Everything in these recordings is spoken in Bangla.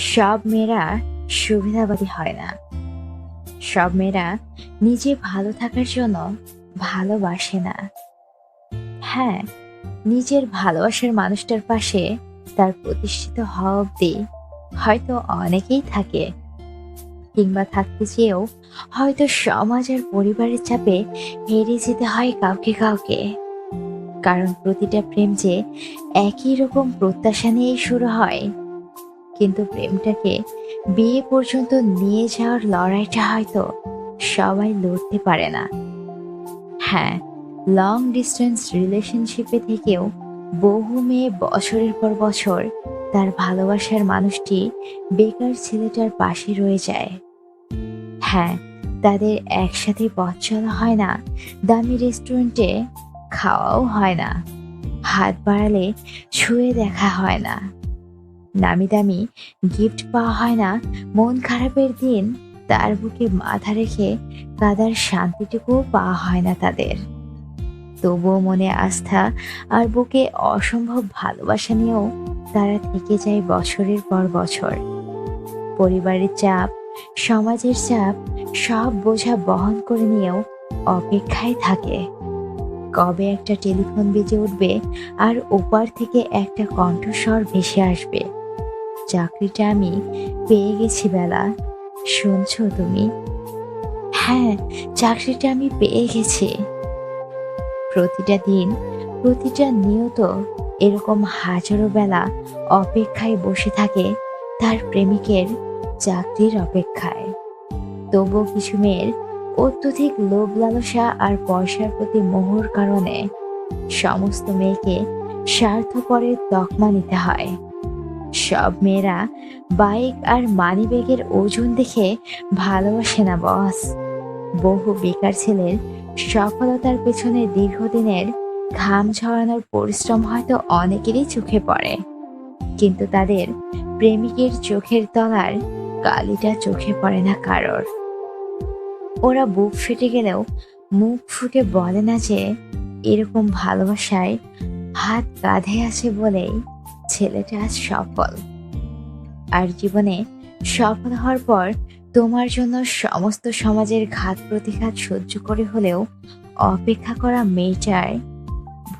সব মেয়েরা সুবিধাবাদী হয় না। সব মেয়েরা নিজে ভালো থাকার জন্য ভালোবাসে না। হ্যাঁ নিজের ভালোবাসার মানুষটার পাশে তার প্রতিষ্ঠিত হওয়া অব্দি হয়তো অনেকেই থাকে। কিংবা থাকতে চেয়েও হয়তো সমাজ আর পরিবারের চাপে হেরে যেতে হয় কাউকে কাউকে। কারণ প্রতিটা প্রেম যে একই রকম প্রত্যাশা নিয়েই শুরু হয় কিন্তু প্রেমটাকে বিয়ে পর্যন্ত নিয়ে যাওয়ার লড়াইটা হয়তো সবাই লড়তে পারে না। হ্যাঁ লং ডিস্টেন্স রিলেশনশিপে থেকেও বহু মেয়ে বছরের পর বছর তার ভালোবাসার মানুষটি বেকার ছেলেটার পাশে রয়ে যায়। হ্যাঁ তাদের একসাথে পথ চলা হয় না, দামি রেস্টুরেন্টে খাওয়াও হয় না, হাত বাড়ালে ছুঁয়ে দেখা হয় না। নামি দামি গিফট পাওয়া হয় না, মন খারাপের দিন তার বুকে মাথা রেখে কাদার শান্তিটুকুও পাওয়া হয় না তাদের। তবুও মনে আস্থা আর বুকে অসম্ভব ভালোবাসা নিয়েও তারা থেকে যায় বছরের পর বছর। পরিবারের চাপ, সমাজের চাপ, সব বোঝা বহন করে নিয়েও অপেক্ষায় থাকে। কবে একটা টেলিফোন বেজে উঠবে আর ওপার থেকে একটা কণ্ঠস্বর ভেসে আসবে। চাকরিটা আমি পেয়ে গেছি বেলা। শুনছো তুমি? হ্যাঁ চাকরিটা আমি পেয়ে গেছি। প্রতিটা দিন, প্রতিটা নিয়ত এরকম হাজারো বেলা অপেক্ষায় বসে থাকে তার প্রেমিকের চাকরির অপেক্ষায়। তবুও কিছু মেয়ের অত্যধিক লোভ লালসা আর পয়সার প্রতি মোহর কারণে সমস্ত মেয়েকে স্বার্থপরের তকমা নিতে হয়। সব মেয়েরা বাইক আর মানিব্যাগের ওজন দেখে ভালোবাসে না বস বহু বেকার ছেলের সফলতার পেছনে দীর্ঘদিনের ঘাম ঝরানোর পরিশ্রম হয়তো অনেকেরই চোখে পড়ে। কিন্তু তাদের প্রেমিকের চোখের তলার কালিটা চোখে পড়ে না কারোর। ওরা বুক ফেটে গেলেও মুখ ফুটে বলে না যে এরকম ভালোবাসায় হাত কাঁধে আছে বলেই ছেলেটা আজ সফল। আর জীবনে সফল হওয়ার পর তোমার জন্য সমস্ত সমাজের ঘাত প্রতিঘাত সহ্য করে হলেও অপেক্ষা করা মেয়েটার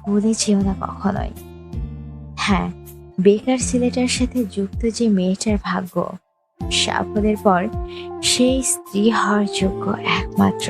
ভুলে যেও না কখনোই। হ্যাঁ বেকার ছেলেটার সাথে যুক্ত যে মেয়েটার ভাগ্য, সাফল্যের পর সেই স্ত্রী হওয়ার যোগ্য একমাত্র।